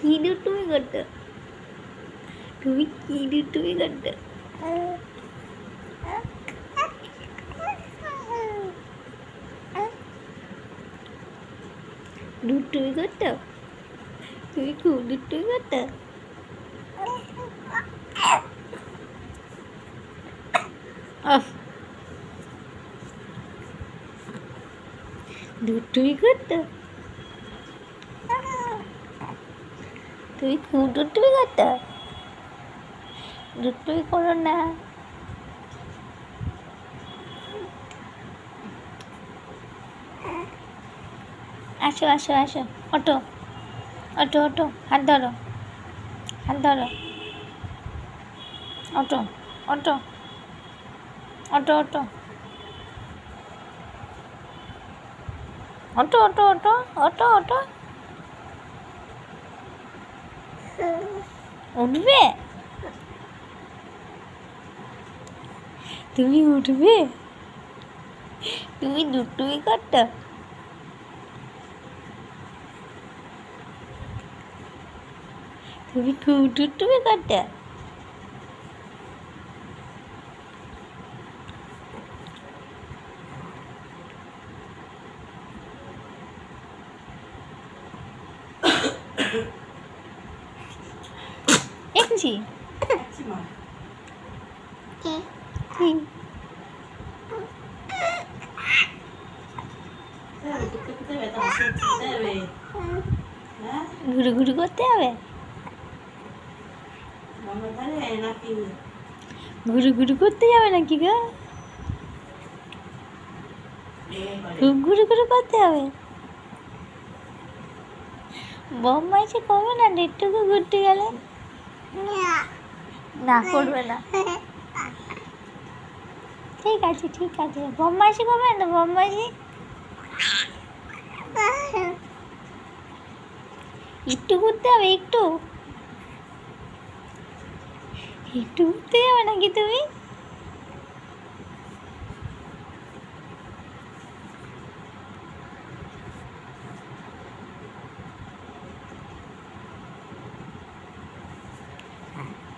কি দুষ্টুমি করতো তুমি কি দুষ্টুমি করতো দুষ্টুমি করতো তুমি খুব দুষ্টুমি করতো আহ দুষ্টুমি করতো তুমি খুব দুষ্টুমি করতো করো না। আসো আসো আসো। অটো অটো অটো হাত ধরো হাত ধরো। Auto auto auto auto auto auto auto auto auto উঠবে? তুমি উঠবে? তুমি দুষ্টুমি করতো তুমি খুব দুষ্টুমি করতে দেখছি কি? ঘুরু ঘুরু করতে হবে? ঘুরু ঘুরু করতে যাবে নাকি গো? খুব ঘুরু ঘুরু করতে হবে। বোম্বা এসে কবে না দেড়টুকু ঘুরতে গেলে? না, করবে না। ঠিক আছে ঠিক আছে। বোম্বাইশি করবে না বোম্বাইশি একটু ঘুরতে হবে, একটু? একটু ঘুরতে যাবে নাকি তুমি? হুম